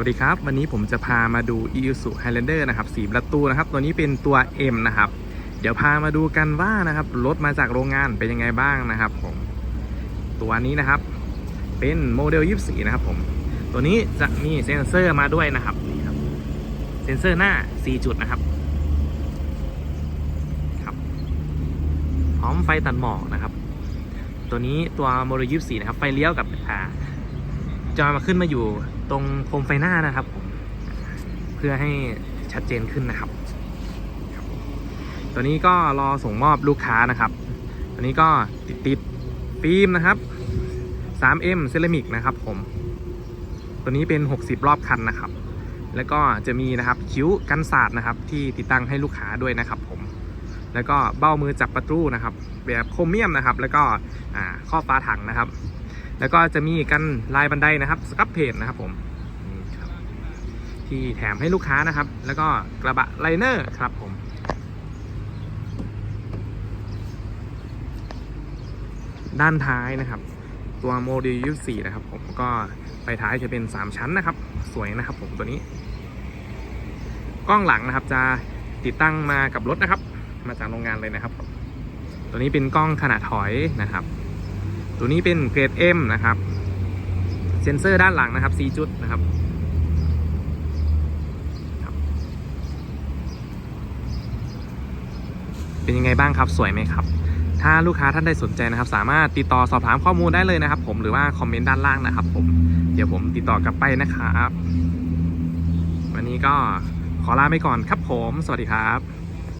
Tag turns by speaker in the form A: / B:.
A: วัสดีครับ วันนี้ผมจะพามาดู i s u Highlander นะครับสีประตูนะครับ ตัวนี้เป็นตัว M นะครับ เดี๋ยวพามาดูกันว่านะครับรถมาจากโรงงานเป็นยังไงบ้างนะครับผมตัวนี้นะครับเป็นโมเดล 24 นะครับผม ตัวนี้จะมีเซ็นเซอร์มาด้วยนะครับนี่ครับ เซ็นเซอร์หน้า 4 จุดนะครับครับ พร้อมไฟตัดหมอกนะครับ ตัวนี้ตัวโมเดล 24 นะครับ ไฟเลี้ยวกับอ่า จะมาขึ้นมาอยู่ตรงโคมไฟหน้านะครับผมเพื่อให้ชัดเจนขึ้นนะครับ ตัวนี้ก็รอส่งมอบลูกค้านะครับ ตัวนี้ก็ติดติดฟิล์มนะครับ 3M เซรามิกนะครับผม ตัวนี้เป็น 60 รอบคันนะครับ แล้วก็จะมีนะครับคิ้วกันศาสตร์นะครับ ที่ติดตั้งให้ลูกค้าด้วยนะครับผม แล้วก็เบ้ามือจับประตูนะครับ แบบโครเมียมนะครับ แล้วก็ข้อฟ้าถังนะครับ แล้วก็จะมีกันลายบันไดนะครับสครับเพจนะครับผมที่แถมให้ลูกค้านะครับ แล้วก็กระบะไลเนอร์ครับผมด้านท้ายนะครับ ตัวโมเดล24 นะครับ ผมก็ไปท้ายจะเป็น 3 ชั้นนะครับ สวยนะครับ ผมตัวนี้ กล้องหลังนะครับ จะติดตั้งมากับรถนะครับ มาจากโรงงานเลยนะครับ ตัวนี้เป็นกล้องขนาดถอยนะครับ ตัวนี้เป็นเกรด M นะครับ เซ็นเซอร์ด้านหลังนะครับ 4 จุดนะครับครับเป็นยังไงบ้างครับ สวยไหมครับ ถ้าลูกค้าท่านใดสนใจนะครับ สามารถติดต่อสอบถามข้อมูลได้เลยนะครับ ผมหรือว่าคอมเมนต์ด้านล่างนะครับ ผมเดี๋ยวผมติดต่อกลับไปนะครับ วันนี้ก็ขอลาไปก่อนครับผม สวัสดีครับ